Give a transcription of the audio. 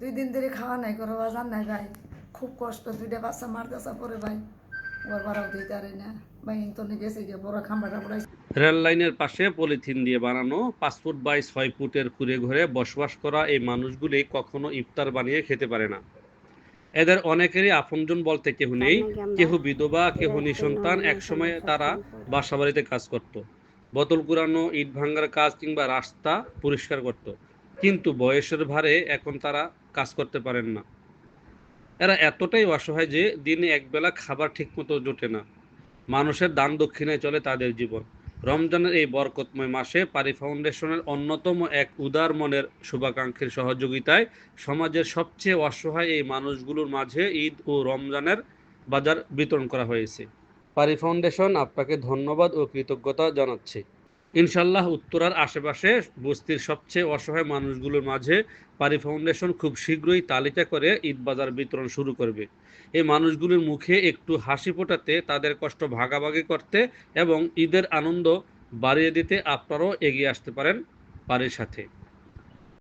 দুই দিন ধরে খাওয়া নাই করে বাজার নাই ভাই। খুব কষ্ট, দুইটা বাচ্চা মারতেছে পরে ভাই। ওর বাড়াও দিতে পারি না। ভাই তো গেছে গিয়ে, বড় খাম্বাটা পড়াইছে। রেল লাইনের পাশে পলিথিন দিয়ে বানানো, পাঁচ ফুট বাই ছয় ফুটের কুড়ে ঘরে বসবাস করা এই মানুষগুলি কখনো ইফতার বানিয়ে খেতে পারে না। এদের অনেকেরই আপনজন বলতে কেহ নেই, কেহ বিধবা, কেহ নিঃসন্তান, একসময় তারা বাসা বাড়িতে কাজ করত। বোতল কুড়ানো, ইট ভাঙার কাজ কিংবা রাস্তা পরিষ্কার করত। কিন্তু বয়সের ভারে এখন তারা কাজ করতে পারেন না। এরা এতটাই অসহায় যে দিনে একবেলা খাবার ঠিকমতো জোটে না। মানুষের দান দক্ষিণায় চলে তাদের জীবন। রমজানের এই বরকতময় মাসে পারি ফাউন্ডেশনের অন্যতম এক উদার মনের শুভাকাঙ্ক্ষীর সহযোগিতায় সমাজের সবচেয়ে অসহায় এই মানুষগুলোর মাঝে ঈদ ও রমজানের বাজার বিতরণ করা হয়েছে। পারি ফাউন্ডেশন আপনাকে ধন্যবাদ ও কৃতজ্ঞতা জানাচ্ছে। ইনশাল্লাহ উত্তরার আশেপাশে বস্তির সবচেয়ে অসহায় মানুষগুলোর মাঝে পারি ফাউন্ডেশন খুব শীঘ্রই তালিকা করে ঈদ বাজার বিতরণ শুরু করবে। এই মানুষগুলোর মুখে একটু হাসি ফোটাতে, তাদের কষ্ট ভাগাভাগি করতে এবং ঈদের আনন্দ বাড়িয়ে দিতে আপনারাও এগিয়ে আসতে পারেন পারির সাথে।